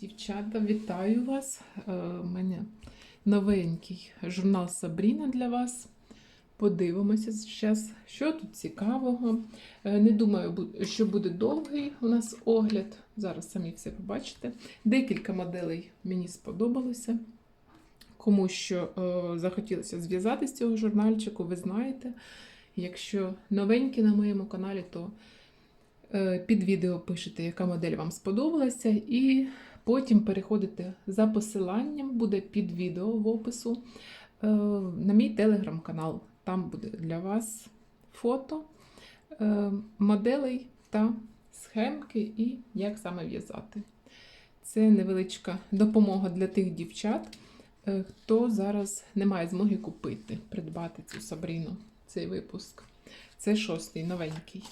Дівчата, вітаю вас. Е, У мене новенький журнал Сабріна для вас. Подивимося зараз, що тут цікавого. Е, Не думаю, що буде довгий у нас огляд. Зараз самі все побачите. Декілька моделей мені сподобалося. Кому що е, захотілося зв'язати з цього журнальчику, ви знаєте. Якщо новенькі на моєму каналі, то е, під відео пишете, яка модель вам сподобалася, і потім переходите за посиланням, буде під відео в опису е, на мій телеграм-канал. Там буде для вас фото е, моделей та схемки і як саме в'язати. Це невеличка допомога для тих дівчат, е, хто зараз не має змоги купити, придбати цю Сабріну, цей випуск. Це шостий, новенький.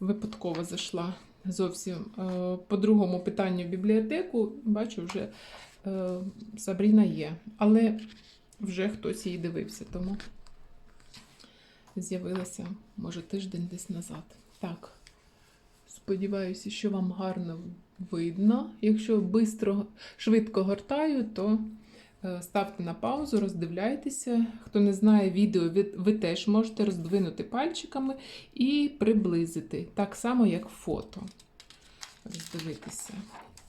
Випадково зайшла зовсім е, по другому питанню бібліотеку. Бачу, вже е, Сабріна є, але вже хтось її дивився, тому з'явилася, може, тиждень десь назад. Так, сподіваюся, що вам гарно видно. Якщо швидко гортаю, то ставте на паузу, роздивляйтеся. Хто не знає відео, ви, теж можете роздвинути пальчиками і приблизити. Так само, як фото. Роздивитися.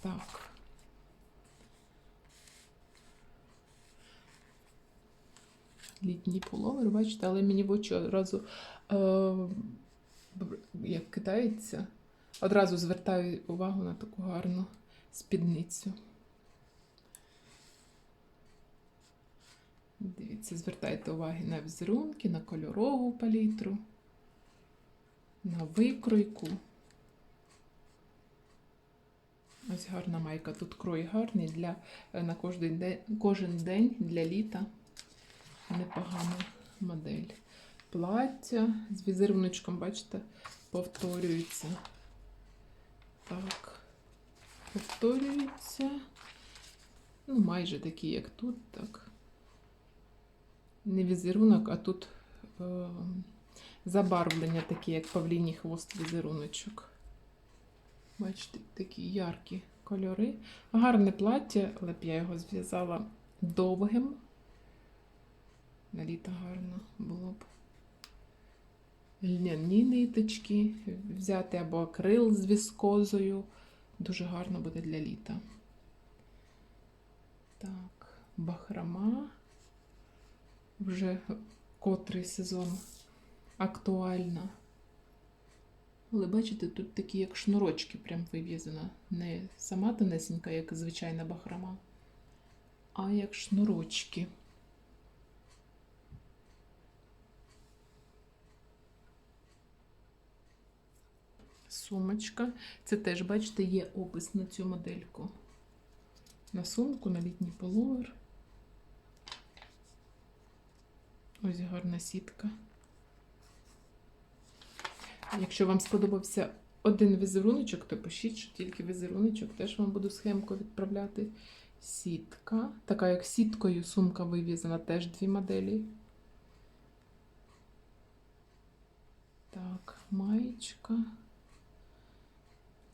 Так. Літній пуловер, бачите, але мені в очі одразу, е, як кидається, одразу звертаю увагу на таку гарну спідницю. Дивіться, звертайте уваги на візерунки, на кольорову палітру, на викройку. Ось гарна майка. Тут крой гарний для, е, на кожен день, кожен день для літа. Непогана модель. Плаття з візеруночком, бачите, повторюється. Так, повторюється. Ну, майже такі, як тут, так. Не візерунок, а тут е, забарвлення такі, як павліній хвост візеруночок. Бачите, такі яркі кольори. Гарне плаття, але б я його зв'язала довгим. На літо гарно було б. Льняні ниточки взяти або акрил з віскозою. Дуже гарно буде для літа. Так, бахрома. Вже котрий сезон актуальна. Але бачите, тут такі як шнурочки прям вив'язано. Не сама тонесенька, як звичайна бахрома, а як шнурочки. Сумочка. Це теж, бачите, є опис на цю модельку. На сумку, на літній половер. Ось гарна сітка. Якщо вам сподобався один візеруночок, то пишіть, що тільки візеруночок, теж вам буду схемку відправляти. Сітка. Така як сіткою сумка вив'язана, теж дві моделі. Так, маєчка.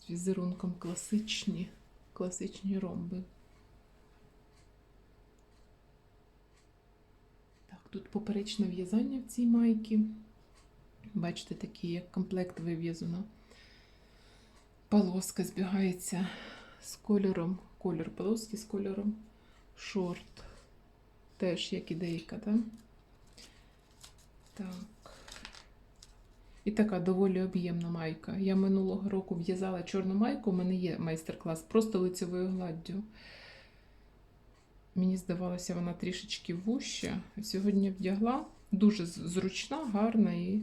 З візерунком класичні, класичні ромби. Тут поперечне в'язання в цій майці. Бачите, такі, як комплект вив'язано. Полоска збігається з кольором, колір полоски з кольором шорт. Теж як ідейка, так? Так. І така доволі об'ємна майка. Я минулого року в'язала чорну майку, у мене є майстер-клас просто лицевою гладдю. Мені здавалося, вона трішечки вуща. Сьогодні вдягла. Дуже зручна, гарна і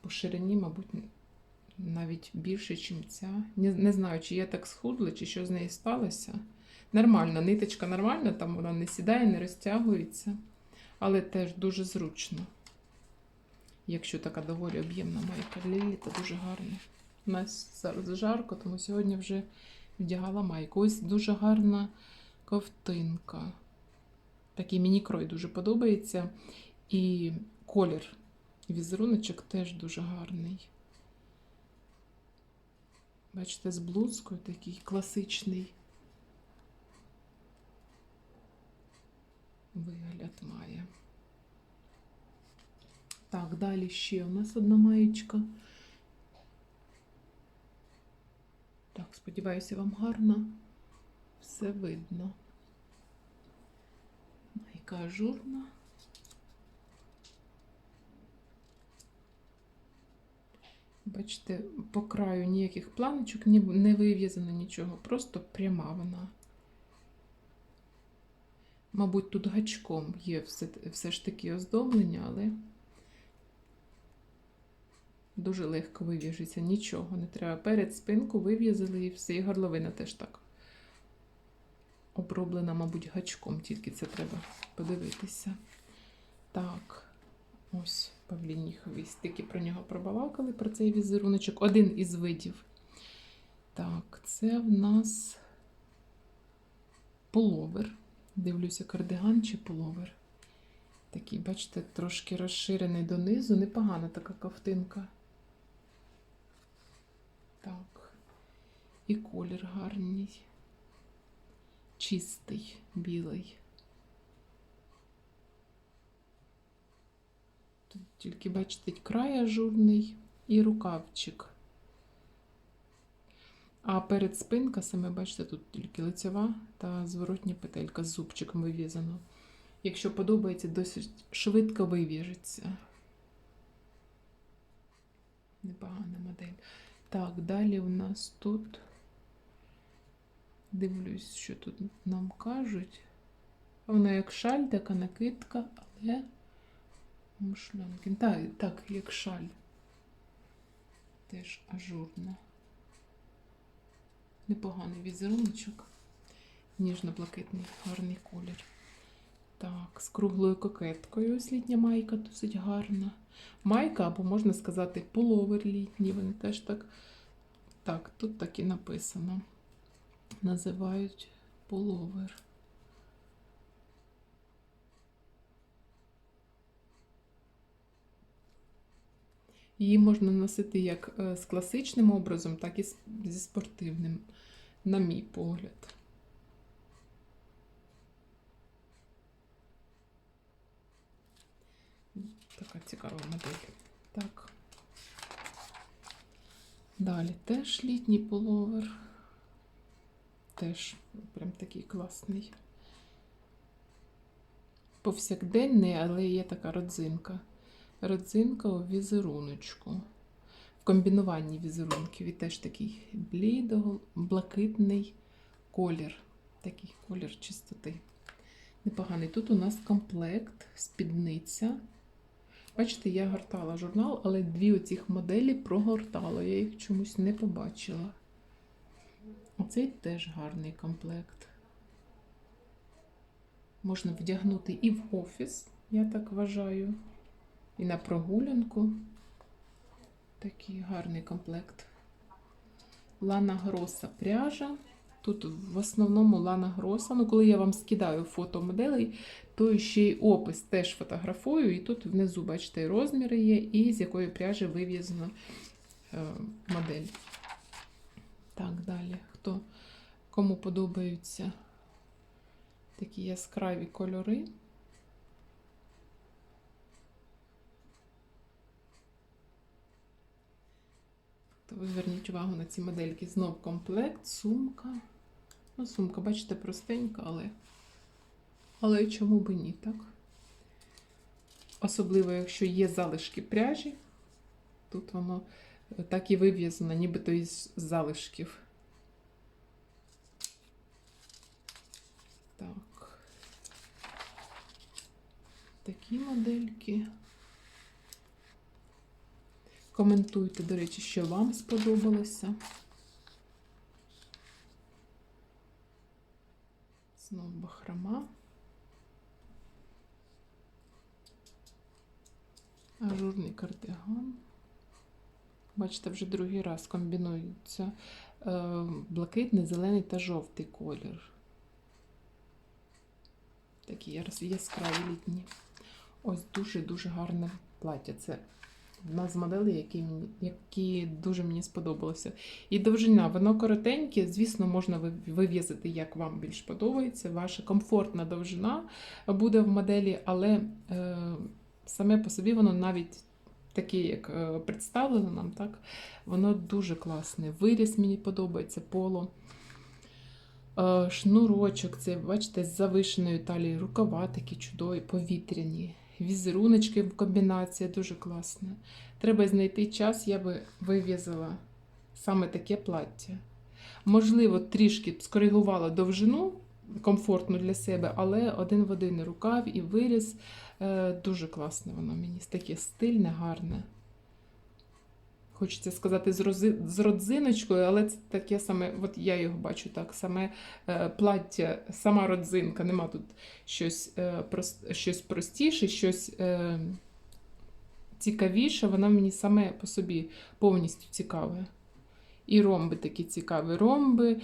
по ширині, мабуть, навіть більше, ніж ця. Не, не знаю, чи я так схудла, чи що з нею сталося. Нормально, ниточка нормальна, там вона не сідає, не розтягується, але теж дуже зручно. Якщо така доволі об'ємна майка для літа, дуже гарна. У нас зараз жарко, тому сьогодні вже вдягала майку. Ось дуже гарна ковтинка. Такий міні-крой дуже подобається. І колір візеруночок теж дуже гарний. Бачите, з блузкою такий класичний вигляд має. Так, далі ще у нас одна маєчка. Так, сподіваюся, вам гарна все видно. Майка ажурна. Бачите, по краю ніяких планочок не вив'язано нічого, просто пряма вона. Мабуть, тут гачком є все, все ж таки оздоблення, але дуже легко вив'яжеться. Нічого не треба. Перед спинку вив'язали і все. І горловина теж так. Оброблена, мабуть, гачком, тільки це треба подивитися. Так, ось павліній хвіст. Тільки про нього пробалакали, про цей візеруночок. Один із видів. Так, це в нас половер. Дивлюся, кардиган чи половер. Такий, бачите, трошки розширений донизу. Непогана така ковтинка. Так. І колір гарний. Чистий, білий. Тут тільки, бачите, край ажурний і рукавчик. А перед спинка, саме бачите, тут тільки лицева та зворотня петелька з зубчиком вив'язано. Якщо подобається, досить швидко вив'яжеться. Непогана модель. Так, далі у нас тут. Дивлюсь, що тут нам кажуть. Вона як шаль, така накидка, але мушлянки. Так, так, як шаль. Теж ажурна. Непоганий візеруночок. Ніжно-блакитний, гарний колір. Так, з круглою кокеткою ось літня майка досить гарна. Майка, або можна сказати, половер літній. Вони теж так. Так, тут так і написано. Називають половер. Її можна носити як е, з класичним образом, так і зі спортивним, на мій погляд. Така цікава модель. Так. Далі теж літній половер. Теж прям такий класний. Повсякденний, але є така родзинка. Родзинка у візеруночку. В комбінуванні візерунків і теж такий блідо, блакитний колір. Такий колір чистоти. Непоганий. Тут у нас комплект, спідниця. Бачите, я гортала журнал, але дві оцих моделі прогортала. Я їх чомусь не побачила. Оцей теж гарний комплект. Можна вдягнути і в офіс, я так вважаю, і на прогулянку. Такий гарний комплект. Лана Гроса пряжа. Тут в основному Лана Гроса. Ну, коли я вам скидаю фото моделей, то ще й опис теж фотографую. І тут внизу, бачите, розміри є, і з якої пряжі вив'язана е, модель. Так, далі. Хто кому подобаються такі яскраві кольори. То ви зверніть увагу на ці модельки. Знов комплект, сумка. Ну, сумка, бачите, простенька, але. Але чому би ні, так? Особливо, якщо є залишки пряжі, тут воно так і вив'язано, нібито із залишків. Так. Такі модельки. Коментуйте, до речі, що вам сподобалося. Знову бахрома. Ажурний кардиган. Бачите, вже другий раз комбінуються е, блакитний, зелений та жовтий колір. Такі яскраві літні. Ось дуже-дуже гарне плаття. Це одна з моделей, які, які дуже мені сподобалося. І довжина, воно коротеньке, звісно, можна вив'язати, як вам більш подобається. Ваша комфортна довжина буде в моделі, але е, саме по собі воно навіть таке, як е, представлено нам, так, воно дуже класне. Виріс мені подобається поло. Е, Шнурочок, це, бачите, з завишеною талією, рукава такі чудові, повітряні, візеруночки в комбінації дуже класна. Треба знайти час, я би вив'язала саме таке плаття. Можливо, трішки б скоригувала довжину комфортну для себе, але один в один рукав і виріз. Е, Дуже класне воно мені, таке стильне, гарне. Хочеться сказати з, рози, з родзиночкою, але це таке саме, от я його бачу так, саме е, плаття, сама родзинка, нема тут щось, е, прос, щось простіше, щось е, цікавіше, воно мені саме по собі повністю цікаве. І ромби такі цікаві. Ромби,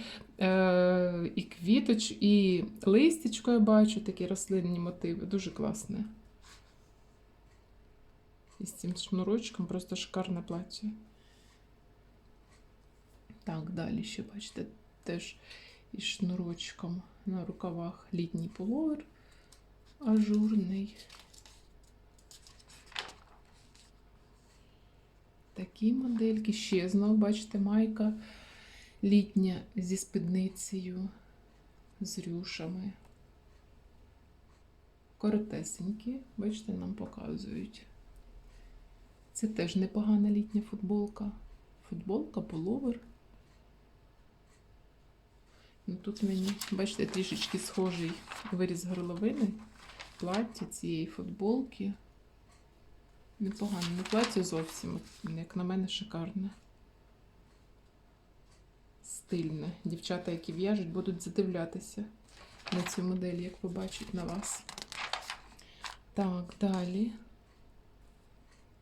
і квіточ, і листячко я бачу, такі рослинні мотиви. Дуже класне. І з цим шнурочком просто шикарне плаття. Так, далі ще, бачите, теж із шнурочком на рукавах літній пуловер ажурний. Такі модельки. Ще знов, бачите, майка літня зі спідницею, з рюшами. Коротесенькі, бачите, нам показують. Це теж непогана літня футболка. Футболка, пуловер. Ну, тут мені, бачите, трішечки схожий виріз горловини, плаття цієї футболки. Непогано, не плаття зовсім, як на мене, шикарне. Стильне. Дівчата, які в'яжуть, будуть задивлятися на цю модель, як побачать на вас. Так, далі.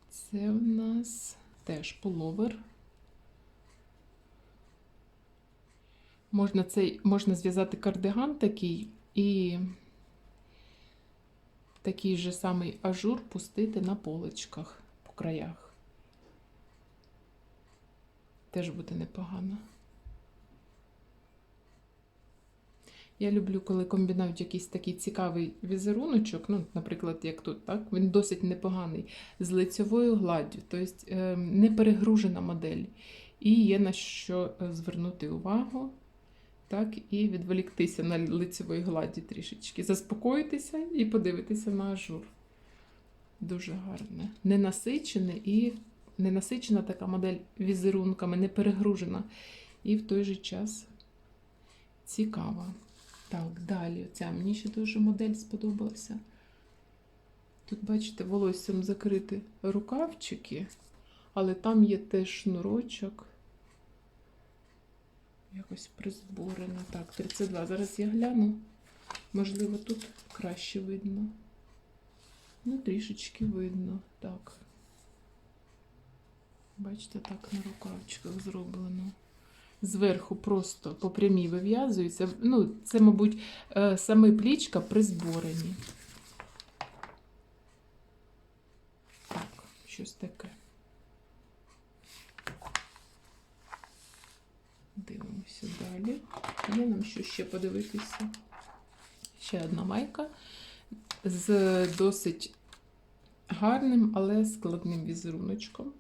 Це в нас теж пуловер. Можна, цей, можна зв'язати кардиган такий і такий же самий ажур пустити на поличках по краях. Теж буде непогано. Я люблю, коли комбінують якийсь такий цікавий візеруночок, ну, наприклад, як тут, так? Він досить непоганий, з лицьовою гладдю, тобто е, не перегружена модель. І є на що е, звернути увагу, так, і відволіктися на лицьової гладді трішечки, заспокоїтися і подивитися на ажур. Дуже гарне. Ненасичене і ненасичена така модель візерунками, не перегружена. І в той же час цікава. Так, далі. Ця мені ще дуже модель сподобалася. Тут, бачите, волоссям закриті рукавчики, але там є теж шнурочок. Якось призборено. Так, 32. Зараз я гляну. Можливо, тут краще видно. Ну, трішечки видно. Так. Бачите, так на рукавчиках зроблено зверху просто по прямій вив'язується. Ну, це, мабуть, е, саме плічка при зборенні. Так, щось таке. Дивимося далі. Є нам що ще подивитися. Ще одна майка з досить гарним, але складним візеруночком.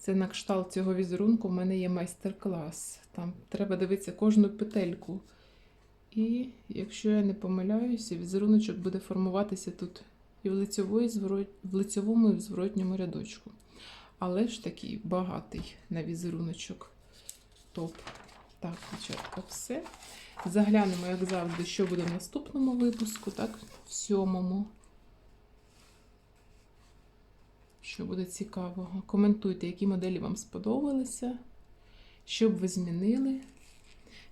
Це на кшталт цього візерунку в мене є майстер-клас. Там треба дивитися кожну петельку. І, якщо я не помиляюся, візеруночок буде формуватися тут і в, лицьової, в лицьовому і в зворотньому рядочку. Але ж такий багатий на візеруночок топ. Так, дівчатка, все. Заглянемо, як завжди, що буде в наступному випуску, так, в сьомому. Що буде цікавого. Коментуйте, які моделі вам сподобалися, що б ви змінили.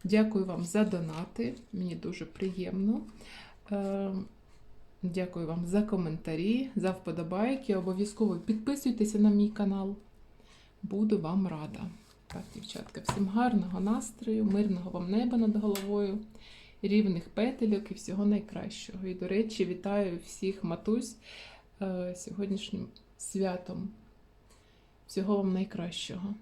Дякую вам за донати. Мені дуже приємно. Е, Дякую вам за коментарі, за вподобайки. Обов'язково підписуйтеся на мій канал. Буду вам рада. Так, дівчатка, всім гарного настрою, мирного вам неба над головою, рівних петельок і всього найкращого. І, до речі, вітаю всіх матусь е, сьогоднішнім святом. Всього вам найкращого.